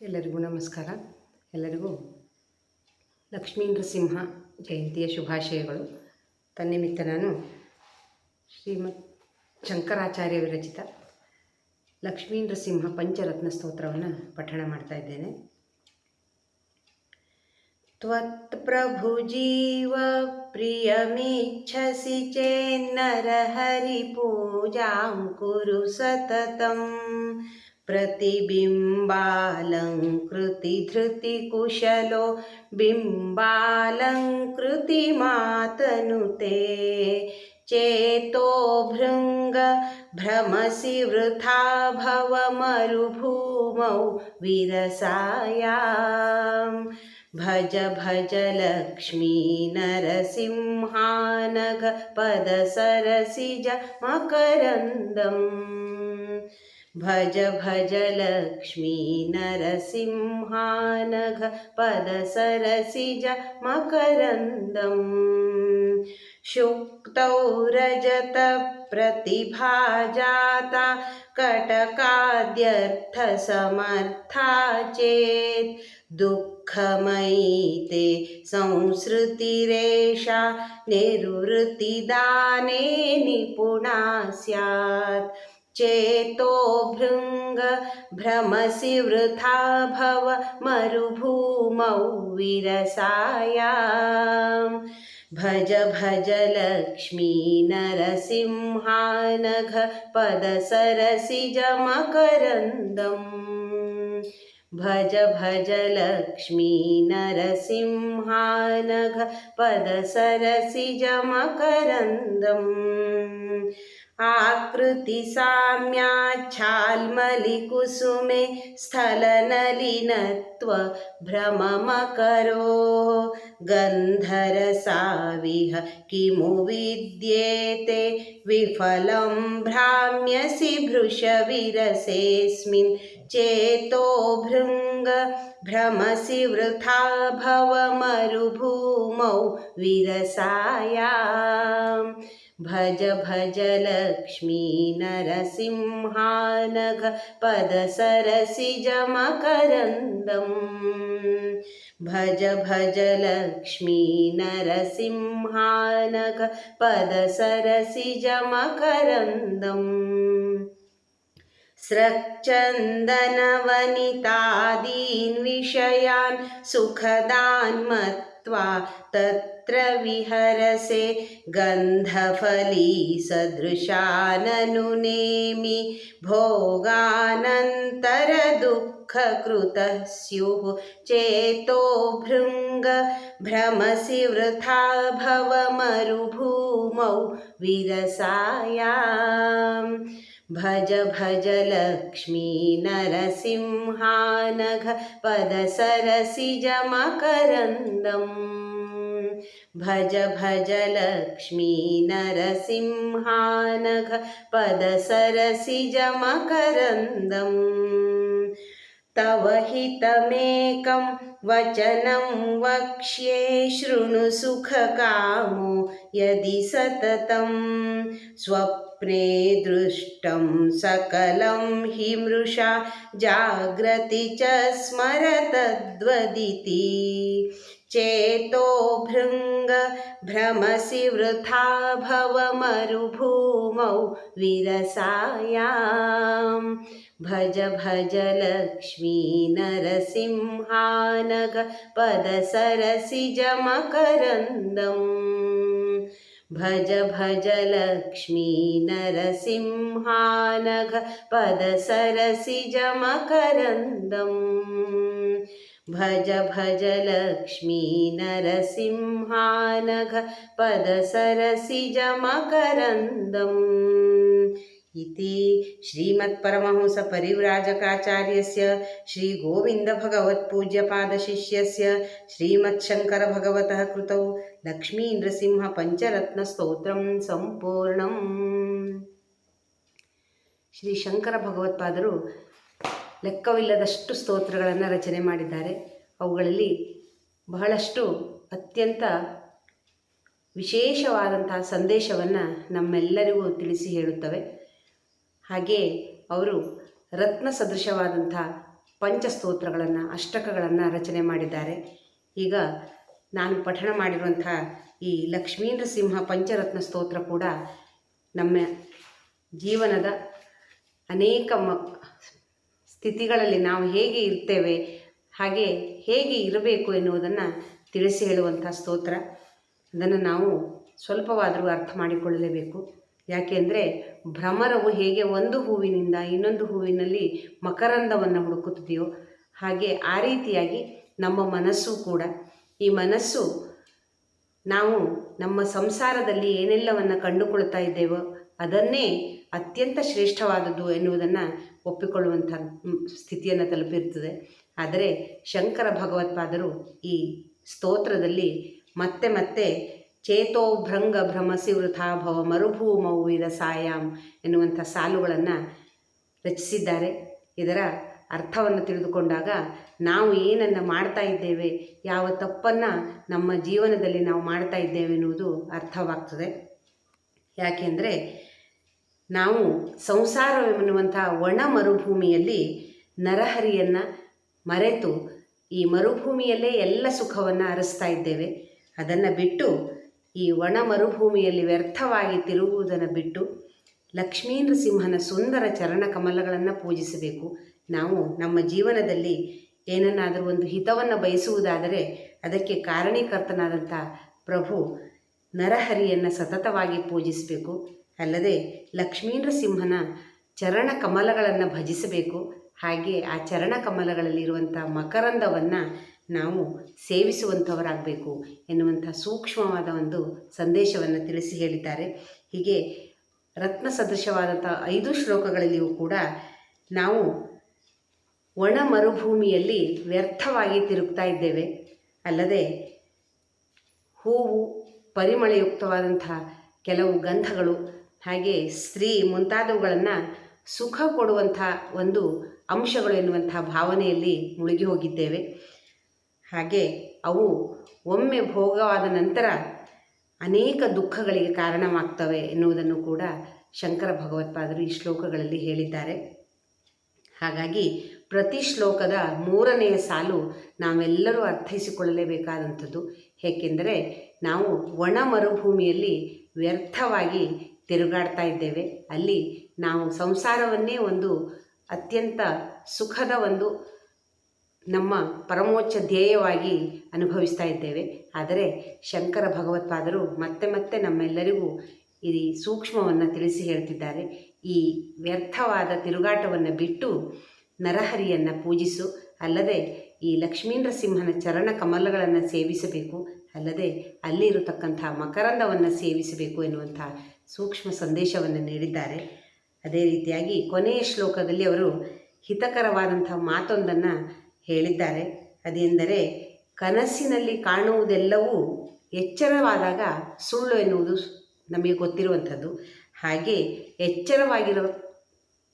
ಎಲ್ಲರಿಗೂ ನಮಸ್ಕಾರ ಎಲ್ಲರಿಗೂ ಲಕ್ಷ್ಮೀ ನರಸಿಂಹ ಜಯಂತಿಯ ಶುಭಾಶಯಗಳು ತನ್ನಿಮಿತ್ತ ನಾನು ಶ್ರೀಮತ್ ಶಂಕರಾಚಾರ್ಯ ವಿರಚಿತ ಲಕ್ಷ್ಮೀ ನರಸಿಂಹ ಪಂಚರತ್ನ ಸ್ತೋತ್ರವನ್ನು ಪಠಣ ಮಾಡ್ತಾ ಇದ್ದೇನೆ त्वत्प्रभुजीव प्रियमिच्छसि चेन्नरहरिपूजां कुरु सततं प्रतिबिम्बालङ्कृतिधृतिकुशलो बिम्बालङ्कृतिमातनुते चेतो भृङ्ग भ्रमसि वृथा भवमरुभूमौ विरसायाम् भज भज लक्ष्मी नरसिंहानघ पदसरसिज मकरन्दम्। भज भज लक्ष्मी नरसिंहानघ पदसरसिज मकरन्दम्। शुक्तौ रजतप्रतिभा जाता कटकाद्यर्थसमर्था चेत्। दुःखमयी ते संसृतिरेषा निवृत्तिदाने निपुणा स्यात्। चेतो भृङ्ग भ्रमसि वृथा भव मरुभूमौ विरसायाम्। भज भज लक्ष्मी नरसिंहानघ पदसरसिजमकरन्दम् भज भज लक्ष्मी नरसिंहानघ पदसरसिजमकरन्दम् आकृतिसाम्याच्छाल्मलिकुसुमे स्थलनलिनत्व भ्रममकरो। गन्धरसाविह किमु विद्येते? विफलं भ्राम्यसि भृशविरसेऽस्मिन्। चेतो भृङ्ग भ्रमसि वृथा भवमरुभूमौ विरसायाम्। भज भज लक्ष्मी नरसिंहानघ पदसरसिजमकरन्दम् भज भज लक्ष्मी नरसिंहानघ पदसरसिजमकरन्दम् स्रक्चन्दनवनितादीन् विषयान् सुखदान् गत्वा तत्र विहरसे गन्धफलीसदृशाननुनेमि भोगानन्तरदुःखकृतः स्युः चेतो भृङ्ग भ्रमसि वृथा भवमरुभूमौ विरसायाम्। भज भज लक्ष्मी नरसिंहानघ पदसरसिजमकरन्दम् भज भज लक्ष्मी नरसिंहानघ पदसरसिजमकरन्दम् तव हितमेकं वचनं वक्ष्ये शृणु सुखकामो यदि सततं स्वप्ने दृष्टं सकलं हि मृषा जाग्रति च स्मर तद्वदिति चेतो भृङ्ग भ्रमसि वृथा भवमरुभूमौ विरसायाम्। भज भज लक्ष्मी नरसिंहानघ पदसरसिजमकरन्दम् भज भज लक्ष्मी नरसिंहानघ पदसरसिजमकरन्दम् भज भज लक्ष्मी नरसिंहानघ पदसरसिजमकरन्दम् इति श्रीमत्परमहंसपरिव्राजकाचार्यस्य श्रीगोविन्दभगवत्पूज्यपादशिष्यस्य श्रीमच्छङ्करभगवतः कृतौ ಲಕ್ಷ್ಮೀನೃಸಿಂಹಪಂಚರತ್ನಸ್ತೋತ್ರಂ ಸಂಪೂರ್ಣಂ ಶ್ರೀ ಶಂಕರ ಭಗವತ್ಪಾದರು ಲೆಕ್ಕವಿಲ್ಲದಷ್ಟು ಸ್ತೋತ್ರಗಳನ್ನು ರಚನೆ ಮಾಡಿದ್ದಾರೆ. ಅವುಗಳಲ್ಲಿ ಬಹಳಷ್ಟು ಅತ್ಯಂತ ವಿಶೇಷವಾದಂತಹ ಸಂದೇಶವನ್ನು ನಮ್ಮೆಲ್ಲರಿಗೂ ತಿಳಿಸಿ ಹೇಳುತ್ತವೆ. ಹಾಗೆಯೇ ಅವರು ರತ್ನ ಸದೃಶವಾದಂಥ ಪಂಚಸ್ತೋತ್ರಗಳನ್ನು, ಅಷ್ಟಕಗಳನ್ನು ರಚನೆ ಮಾಡಿದ್ದಾರೆ. ಈಗ ನಾನು ಪಠಣ ಮಾಡಿರುವಂಥ ಈ ಲಕ್ಷ್ಮೀಂದ್ರ ಸಿಂಹ ಪಂಚರತ್ನ ಸ್ತೋತ್ರ ಕೂಡ ನಮ್ಮ ಜೀವನದ ಅನೇಕ ಮ ಸ್ಥಿತಿಗಳಲ್ಲಿ ನಾವು ಹೇಗೆ ಇರ್ತೇವೆ, ಹಾಗೆ ಹೇಗೆ ಇರಬೇಕು ಎನ್ನುವುದನ್ನು ತಿಳಿಸಿ ಹೇಳುವಂಥ ಸ್ತೋತ್ರ. ಅದನ್ನು ನಾವು ಸ್ವಲ್ಪವಾದರೂ ಅರ್ಥ ಮಾಡಿಕೊಳ್ಳಲೇಬೇಕು. ಯಾಕೆಂದರೆ ಭ್ರಮರವು ಹೇಗೆ ಒಂದು ಹೂವಿನಿಂದ ಇನ್ನೊಂದು ಹೂವಿನಲ್ಲಿ ಮಕರಂದವನ್ನು ಹುಡುಕುತ್ತಿದೆಯೋ ಹಾಗೆ ಆ ರೀತಿಯಾಗಿ ನಮ್ಮ ಮನಸ್ಸು ಕೂಡ. ಈ ಮನಸ್ಸು ನಾವು ನಮ್ಮ ಸಂಸಾರದಲ್ಲಿ ಏನೆಲ್ಲವನ್ನು ಕಂಡುಕೊಳ್ತಾ ಇದ್ದೇವೋ ಅದನ್ನೇ ಅತ್ಯಂತ ಶ್ರೇಷ್ಠವಾದದ್ದು ಎನ್ನುವುದನ್ನು ಒಪ್ಪಿಕೊಳ್ಳುವಂಥ ಸ್ಥಿತಿಯನ್ನು ತಲುಪಿರ್ತದೆ. ಆದರೆ ಶಂಕರ ಭಗವತ್ಪಾದರು ಈ ಸ್ತೋತ್ರದಲ್ಲಿ ಮತ್ತೆ ಮತ್ತೆ ಚೇತೋ ಭ್ರಂಗ ಭ್ರಮಸಿ ವೃಥಾಭವ ಮರುಭೂಮೌ ಸಾಯಾಮ್ ಎನ್ನುವಂಥ ಸಾಲುಗಳನ್ನು ರಚಿಸಿದ್ದಾರೆ. ಇದರ ಅರ್ಥವನ್ನು ತಿಳಿದುಕೊಂಡಾಗ ನಾವು ಏನನ್ನು ಮಾಡ್ತಾ ಇದ್ದೇವೆ, ಯಾವ ತಪ್ಪನ್ನು ನಮ್ಮ ಜೀವನದಲ್ಲಿ ನಾವು ಮಾಡ್ತಾ ಇದ್ದೇವೆ ಎನ್ನುವುದು ಅರ್ಥವಾಗ್ತದೆ. ಯಾಕೆಂದರೆ ನಾವು ಸಂಸಾರವೆನ್ನುವಂಥ ಒಣ ಮರುಭೂಮಿಯಲ್ಲಿ ನರಹರಿಯನ್ನು ಮರೆತು ಈ ಮರುಭೂಮಿಯಲ್ಲೇ ಎಲ್ಲ ಸುಖವನ್ನು ಅರಸ್ತಾ ಇದ್ದೇವೆ. ಅದನ್ನು ಬಿಟ್ಟು ಈ ಒಣ ಮರುಭೂಮಿಯಲ್ಲಿ ವ್ಯರ್ಥವಾಗಿ ತಿರುಗುವುದನ್ನು ಬಿಟ್ಟು ಲಕ್ಷ್ಮೀನೃಸಿಂಹನ ಸುಂದರ ಚರಣ ಕಮಲಗಳನ್ನು ಪೂಜಿಸಬೇಕು. ನಾವು ನಮ್ಮ ಜೀವನದಲ್ಲಿ ಏನನ್ನಾದರೂ ಒಂದು ಹಿತವನ್ನು ಬಯಸುವುದಾದರೆ ಅದಕ್ಕೆ ಕಾರಣೀಕರ್ತನಾದಂಥ ಪ್ರಭು ನರಹರಿಯನ್ನು ಸತತವಾಗಿ ಪೂಜಿಸಬೇಕು. ಅಲ್ಲದೆ ಲಕ್ಷ್ಮೀ ನೃಸಿಂಹನ ಚರಣ ಕಮಲಗಳನ್ನು ಭಜಿಸಬೇಕು. ಹಾಗೆ ಆ ಚರಣ ಕಮಲಗಳಲ್ಲಿರುವಂಥ ಮಕರಂದವನ್ನು ನಾವು ಸೇವಿಸುವಂಥವರಾಗಬೇಕು ಎನ್ನುವಂಥ ಸೂಕ್ಷ್ಮವಾದ ಒಂದು ಸಂದೇಶವನ್ನು ತಿಳಿಸಿ ಹೇಳಿದ್ದಾರೆ. ಹೀಗೆ ರತ್ನ ಸದೃಶವಾದಂಥ ಐದು ಶ್ಲೋಕಗಳಲ್ಲಿಯೂ ಕೂಡ ನಾವು ಒಣ ಮರುಭೂಮಿಯಲ್ಲಿ ವ್ಯರ್ಥವಾಗಿ ತಿರುಗ್ತಾ ಇದ್ದೇವೆ. ಅಲ್ಲದೆ ಹೂವು, ಪರಿಮಳಯುಕ್ತವಾದಂಥ ಕೆಲವು ಗಂಧಗಳು ಹಾಗೆ ಸ್ತ್ರೀ ಮುಂತಾದವುಗಳನ್ನು ಸುಖ ಕೊಡುವಂಥ ಒಂದು ಅಂಶಗಳು ಎನ್ನುವಂಥ ಭಾವನೆಯಲ್ಲಿ ಮುಳುಗಿ ಹೋಗಿದ್ದೇವೆ. ಹಾಗೆ ಅವು ಒಮ್ಮೆ ಭೋಗವಾದ ನಂತರ ಅನೇಕ ದುಃಖಗಳಿಗೆ ಕಾರಣವಾಗ್ತವೆ ಎನ್ನುವುದನ್ನು ಕೂಡ ಶಂಕರ ಭಗವತ್ಪಾದರು ಈ ಶ್ಲೋಕಗಳಲ್ಲಿ ಹೇಳಿದ್ದಾರೆ. ಹಾಗಾಗಿ ಪ್ರತಿ ಶ್ಲೋಕದ ಮೂರನೆಯ ಸಾಲು ನಾವೆಲ್ಲರೂ ಅರ್ಥೈಸಿಕೊಳ್ಳಲೇಬೇಕಾದಂಥದ್ದು. ಏಕೆಂದರೆ ನಾವು ಒಣ ಮರುಭೂಮಿಯಲ್ಲಿ ವ್ಯರ್ಥವಾಗಿ ತಿರುಗಾಡ್ತಾ ಇದ್ದೇವೆ. ಅಲ್ಲಿ ನಾವು ಸಂಸಾರವನ್ನೇ ಒಂದು ಅತ್ಯಂತ ಸುಖದ ಒಂದು ನಮ್ಮ ಪರಮೋಚ್ಚ ಧ್ಯೇಯವಾಗಿ ಅನುಭವಿಸ್ತಾ ಇದ್ದೇವೆ. ಆದರೆ ಶಂಕರ ಭಗವತ್ಪಾದರು ಮತ್ತೆ ಮತ್ತೆ ನಮ್ಮೆಲ್ಲರಿಗೂ ಈ ಸೂಕ್ಷ್ಮವನ್ನು ತಿಳಿಸಿ ಹೇಳ್ತಿದ್ದಾರೆ. ಈ ವ್ಯರ್ಥವಾದ ತಿರುಗಾಟವನ್ನು ಬಿಟ್ಟು ನರಹರಿಯನ್ನು ಪೂಜಿಸು, ಅಲ್ಲದೆ ಈ ಲಕ್ಷ್ಮೀಂದ್ರ ಸಿಂಹನ ಚರಣ ಕಮಲಗಳನ್ನು ಸೇವಿಸಬೇಕು, ಅಲ್ಲದೆ ಅಲ್ಲಿರತಕ್ಕಂಥ ಮಕರಂದವನ್ನು ಸೇವಿಸಬೇಕು ಎನ್ನುವಂಥ ಸೂಕ್ಷ್ಮ ಸಂದೇಶವನ್ನು ನೀಡಿದ್ದಾರೆ. ಅದೇ ರೀತಿಯಾಗಿ ಕೊನೆಯ ಶ್ಲೋಕದಲ್ಲಿ ಅವರು ಹಿತಕರವಾದಂಥ ಮಾತೊಂದನ್ನು ಹೇಳಿದ್ದಾರೆ. ಅದೆಂದರೆ, ಕನಸಿನಲ್ಲಿ ಕಾಣುವುದೆಲ್ಲವೂ ಎಚ್ಚರವಾದಾಗ ಸುಳ್ಳು ಎನ್ನುವುದು ನಮಗೆ ಗೊತ್ತಿರುವಂಥದ್ದು. ಹಾಗೆ ಎಚ್ಚರವಾಗಿರೋ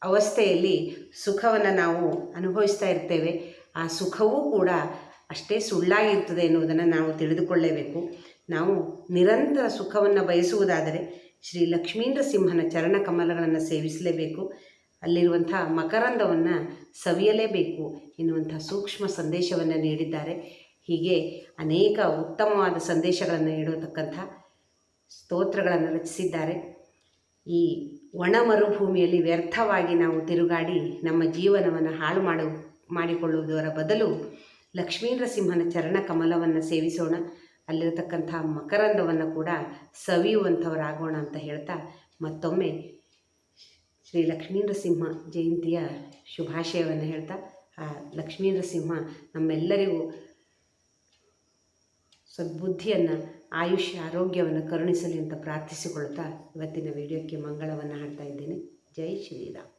ಅವಸ್ಥೆಯಲ್ಲಿ ಸುಖವನ್ನು ನಾವು ಅನುಭವಿಸ್ತಾ ಇರ್ತೇವೆ. ಆ ಸುಖವೂ ಕೂಡ ಅಷ್ಟೇ ಸುಳ್ಳಾಗಿರ್ತದೆ ಎನ್ನುವುದನ್ನು ನಾವು ತಿಳಿದುಕೊಳ್ಳೇಬೇಕು. ನಾವು ನಿರಂತರ ಸುಖವನ್ನು ಬಯಸುವುದಾದರೆ ಶ್ರೀ ಲಕ್ಷ್ಮೀಂದ್ರ ಸಿಂಹನ ಚರಣ ಕಮಲಗಳನ್ನು ಸೇವಿಸಲೇಬೇಕು. ಅಲ್ಲಿರುವಂಥ ಮಕರಂದವನ್ನು ಸವಿಯಲೇಬೇಕು ಎನ್ನುವಂಥ ಸೂಕ್ಷ್ಮ ಸಂದೇಶವನ್ನು ನೀಡಿದ್ದಾರೆ. ಹೀಗೆ ಅನೇಕ ಉತ್ತಮವಾದ ಸಂದೇಶಗಳನ್ನು ನೀಡತಕ್ಕಂಥ ಸ್ತೋತ್ರಗಳನ್ನು ರಚಿಸಿದ್ದಾರೆ. ಈ ಒಣ ಮರುಭೂಮಿಯಲ್ಲಿ ವ್ಯರ್ಥವಾಗಿ ನಾವು ತಿರುಗಾಡಿ ನಮ್ಮ ಜೀವನವನ್ನು ಹಾಳು ಮಾಡು, ಮಾಡಿಕೊಳ್ಳುವುದರ ಬದಲು ಲಕ್ಷ್ಮೀಂದ್ರ ಸಿಂಹನ ಚರಣ ಕಮಲವನ್ನು ಸೇವಿಸೋಣ. ಅಲ್ಲಿರತಕ್ಕಂಥ ಮಕರಂದವನ್ನು ಕೂಡ ಸವಿಯುವಂಥವರಾಗೋಣ ಅಂತ ಹೇಳ್ತಾ ಮತ್ತೊಮ್ಮೆ ಶ್ರೀ ಲಕ್ಷ್ಮೀ ನರಸಿಂಹ ಜಯಂತಿಯ ಶುಭಾಶಯವನ್ನು ಹೇಳ್ತಾ, ಆ ಲಕ್ಷ್ಮೀ ನರಸಿಂಹ ನಮ್ಮೆಲ್ಲರಿಗೂ ಸದ್ಬುದ್ಧಿಯನ್ನು, ಆಯುಷ್ಯ, ಆರೋಗ್ಯವನ್ನು ಕರುಣಿಸಲಿ ಅಂತ ಪ್ರಾರ್ಥಿಸಿಕೊಳ್ತಾ ಇವತ್ತಿನ ವಿಡಿಯೋಕ್ಕೆ ಮಂಗಳವನ್ನು ಹಾಡ್ತಾ ಇದ್ದೇನೆ. ಜೈ ಶ್ರೀರಾಮ್.